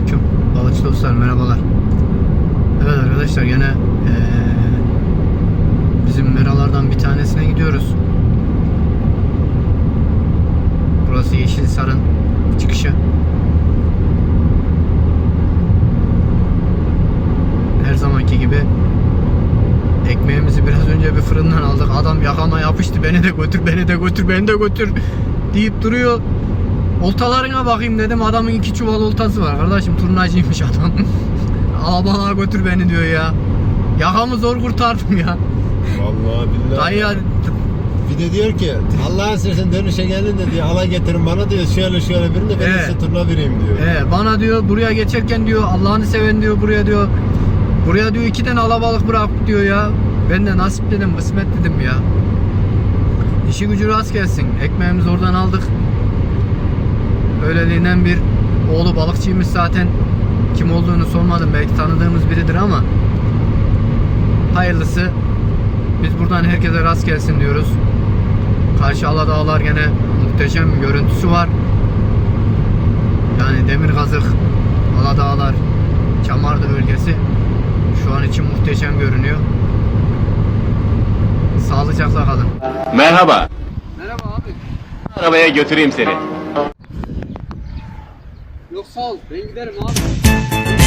Selamünaleyküm. Balıkçı dostlar merhabalar. Evet arkadaşlar gene eee, bizim meralardan bir tanesine gidiyoruz. Burası Yeşilsar'ın çıkışı. Her zamanki gibi ekmeğimizi biraz önce bir fırından aldık. Adam yakama yapıştı. Beni de götür, beni de götür, beni de götür deyip duruyor. Oltalarına bakayım dedim. Adamın iki çuval oltası var. Kardeşim turnacıymış adam. Alabalığa götür beni diyor ya. Yakamı zor kurtardım ya. Vallahi billahi. Dayı ya, Bir de diyor ki Allah'ın seversen dönüşe gelin de diyor halay getirin bana diyor şöyle şöyle birini de ben Evet. turna vereyim diyor. He, bana diyor buraya geçerken diyor Allah'ını seven diyor buraya diyor buraya diyor iki tane alabalık bırak diyor ya. Ben de nasip dedim kısmet dedim ya. İşi gücü rast gelsin. Ekmeğimizi oradan aldık. Öyleliğinden bir oğlu balıkçıymış zaten. Kim olduğunu sormadım. Belki tanıdığımız biridir ama hayırlısı. Biz buradan herkese rast gelsin diyoruz. Karşı Aladağlar gene muhteşem bir görüntüsü var. Yani Demir Kazık, Aladağlar, Çamardı bölgesi şu an için muhteşem görünüyor. Sağlıcakla kalın. Merhaba. Merhaba abi. Arabaya götüreyim seni. Yok sağ ol. Ben giderim abi.